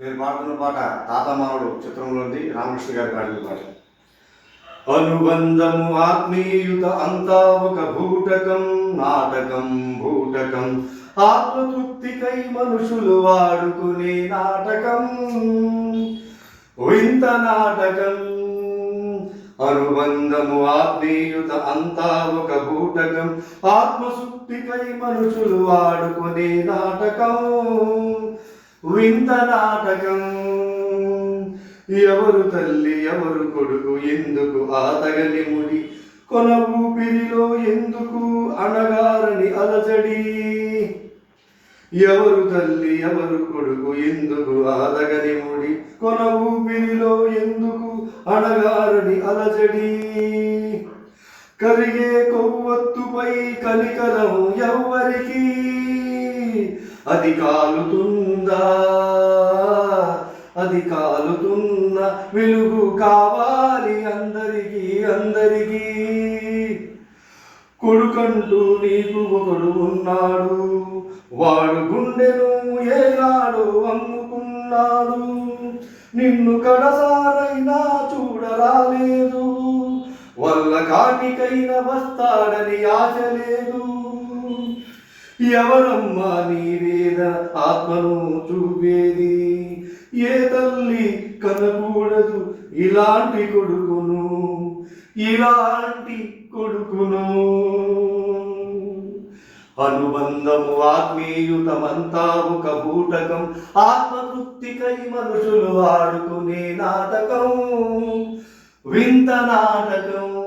నేను పాడుతున్న పాట తాత మానవుడు చిత్రంలోని రామకృష్ణ గారి పాడిన పాట. అనుబంధము ఆత్మీయుత అంతా ఒక భూటకం నాటకం భూటకం. ఆత్మతృప్తికై మనుషులు వాడుకునే నాటకం. వింత నాటకం. అనుబంధము ఆత్మీయుత అంతా ఒక భూటకం. ఆత్మశుక్తికై మనుషులు వాడుకునే నాటకం. వింత నాటకం ఎవరు తల్లి ఎవరు కొడుకు ఎందుకు ఆతగని ముడి? కొన ఊపిరిలో ఎందుకు అణగారని అలజడి? ఎవరు తల్లి ఎవరు కొడుకు ఎందుకు ఆదగని ముడి? కొన ఊపిరిలో ఎందుకు అణగారని అలజడి? కరిగే కొవ్వొత్తుపై కనికరం ఎవ్వరికి అది కాలుతుందా అది కాలుతున్న వెలుగు కావాలి అందరికీ అందరికీ. కొడుకంటూ నీకు ఒకడు ఉన్నాడు వాడు గుండెను ఏనాడు అమ్ముకున్నాడు. నిన్ను కడసారైనా చూడరాలేదు వల్ల కాటికైనా వస్తాడని ఆశ లేదు. ఎవరమ్మా నీ వేద ఆత్మను చూపేది? ఏ తల్లి కనకూడదు ఇలాంటి కొడుకును? ఇలాంటి కొడుకును. అనుబంధము ఆత్మీయుతమంతా ఒక బూటకం. ఆత్మతృప్తికై మనుషులు ఆడుకునే నాటకం. వింత నాటకం.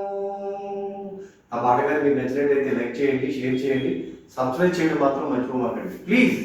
ఆ పాట గారు మీకు నచ్చినట్టయితే లైక్ చేయండి షేర్ చేయండి సబ్స్క్రైబ్ చేయడం మాత్రం మర్చిపోమాకండి. ప్లీజ్!